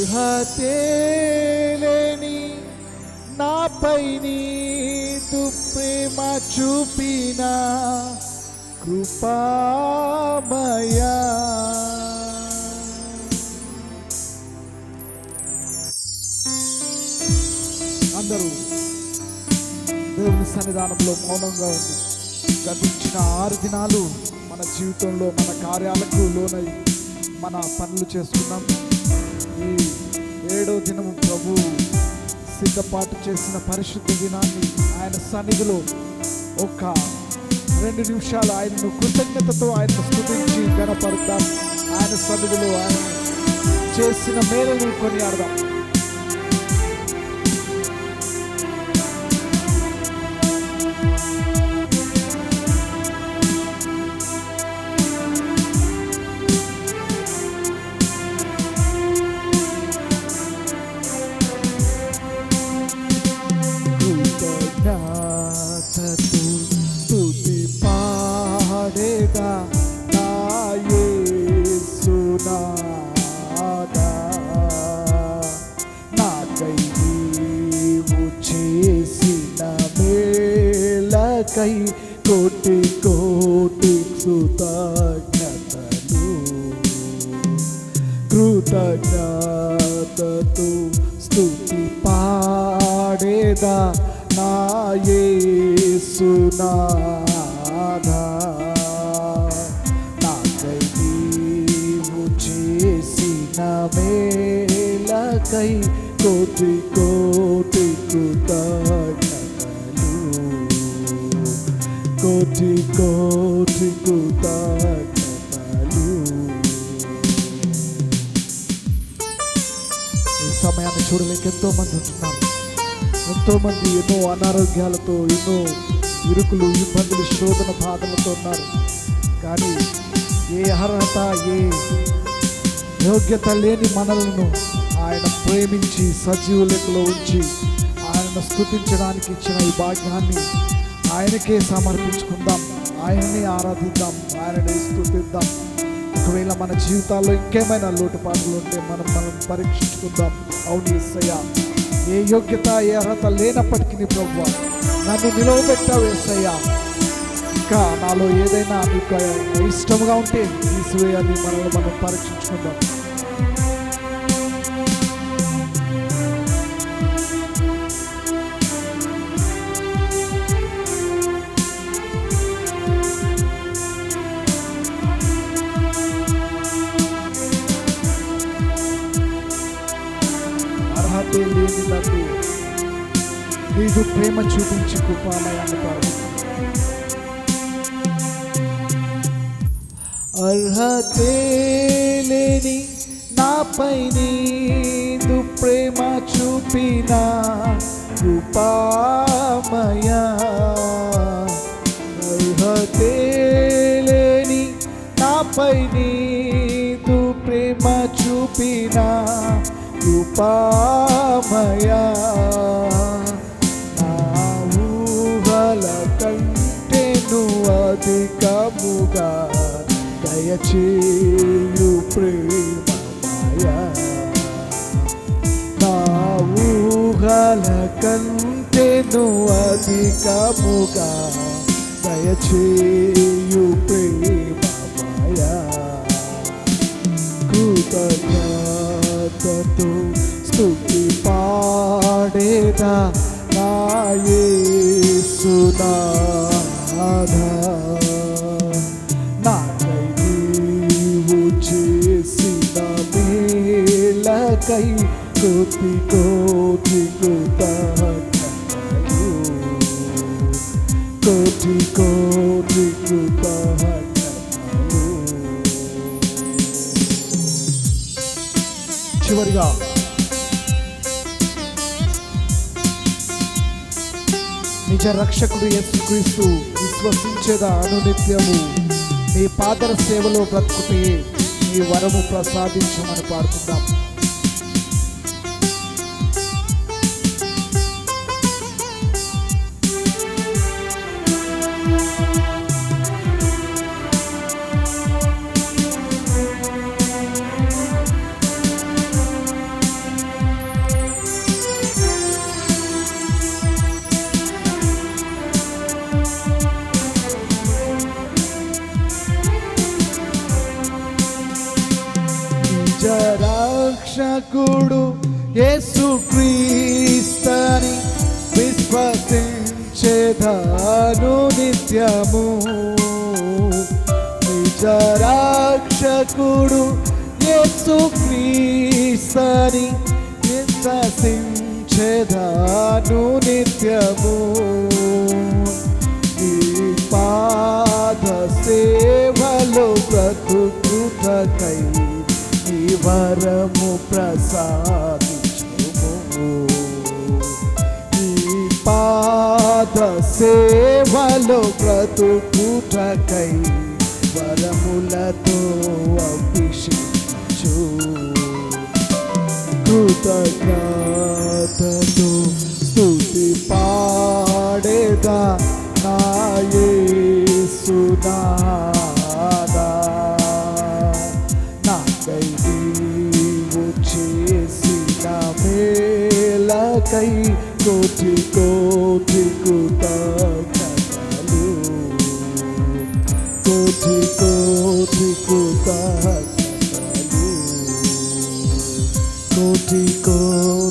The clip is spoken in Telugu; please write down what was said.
అర్హతే నాపై నీదు ప్రేమ చూపిన కృపామయా. అందరూ దేవుని సన్నిధానంలో మౌనంగా ఉంది గతించిన ఆరు దినాలు మన జీవితంలో మన కార్యాలకు లోనై మన పనులు చేసుకున్నాం. ఈ ఏడో దినము ప్రభు సిద్ధపాటు చేసిన పరిశుద్ధ దినాన్ని ఆయన సన్నిధిలో ఒక రెండు నిమిషాలు ఆయనను కృతజ్ఞతతో ఆయనను స్థుతించి గణపడతాం ఆయన సన్నిధిలో ఆయన చేసిన మేలును కొనియాడదాం. మేలకై కోటి కోటి కృతజ్ఞతలు. కృతజ్ఞతతో స్థుతి పాడేదా నా యేసునాథా నాకై నీవు చేసిన మేలకై కోటి కో కోటి కోటి కృతజ్ఞతలు ఈ సమయాన్ని చూడలేక ఎంతో మంది ఉంటున్నారు. ఎంతో మంది ఎన్నో అనారోగ్యాలతో ఎన్నో ఇరుకులు ఇబ్బందులు శోధన బాధలతో ఉన్నారు. కానీ ఏ అర్హత ఏ యోగ్యత లేని మనలను ఆయన ప్రేమించి సజీవ లెక్కలో ఉంచి ఆయన స్థుతించడానికి ఇచ్చిన ఈ భాగ్యాన్ని ఆయనకే సమర్పించుకుందాం. ఆయన్ని ఆరాధిద్దాం. ఆయనని స్థుతిద్దాం. ఒకవేళ మన జీవితాల్లో ఇంకేమైనా లోటుపాట్లు ఉంటే మనం మనం పరీక్షించుకుందాం. అవును ఎస్సయ్య ఏ యోగ్యత ఏ అర్హత లేనప్పటికీ ప్రభు నన్ను నిలవబెట్టావు ఎస్సయ్య ఇంకా నాలో ఏదైనా మీకు ఇష్టంగా ఉంటే తీసివేయాలి మనల్ని మనం పరీక్షించుకుందాం. నీకు ప్రేమ చూపించి కృపాలయాన్ని పాడు అర్హతే లేని నాపై నీదు ప్రేమ చూపిన కృపామయ. అర్హతే లేని నాపై నీదు ప్రేమ చూపిన కృపామయా. అధికముగా దయచేయు ప్రేమమయ. నా ఊహల కంటెను అధికముగా దయచేయు మేలకై కోటి కోటి కృతజ్ఞతలు కోటి కోటి కృతజ్ఞతలు చివరిగా నిజ రక్షకుడు యేసుక్రీస్తు విశ్వసించేదా అనునిత్యము. నీ పాదర సేవలో బ్రతుకుతే నీ వరము ప్రసాదించమని పాడుకుందాం. రక్షకుడు యేసు క్రీస్తని విశ్వసించేదాను నిత్యము. నిజ రక్షకుడు యేసు క్రీస్తని విశ్వసించేదాను నిత్యము. ఈ పాద సేవలో బ్రతుకుటకై ఈ వరము ప్రసాదించుము. ఈ పాద సేవలో బ్రతుకుటకై వరములతో అభిషించు కృతజ్ఞతతో స్తుతి పాడేదా నాయే. మేలకై కోటి కోటి కృతజ్ఞతలు కోటి కోటి కృతజ్ఞతలు కోటి కోటి కృతజ్ఞతలు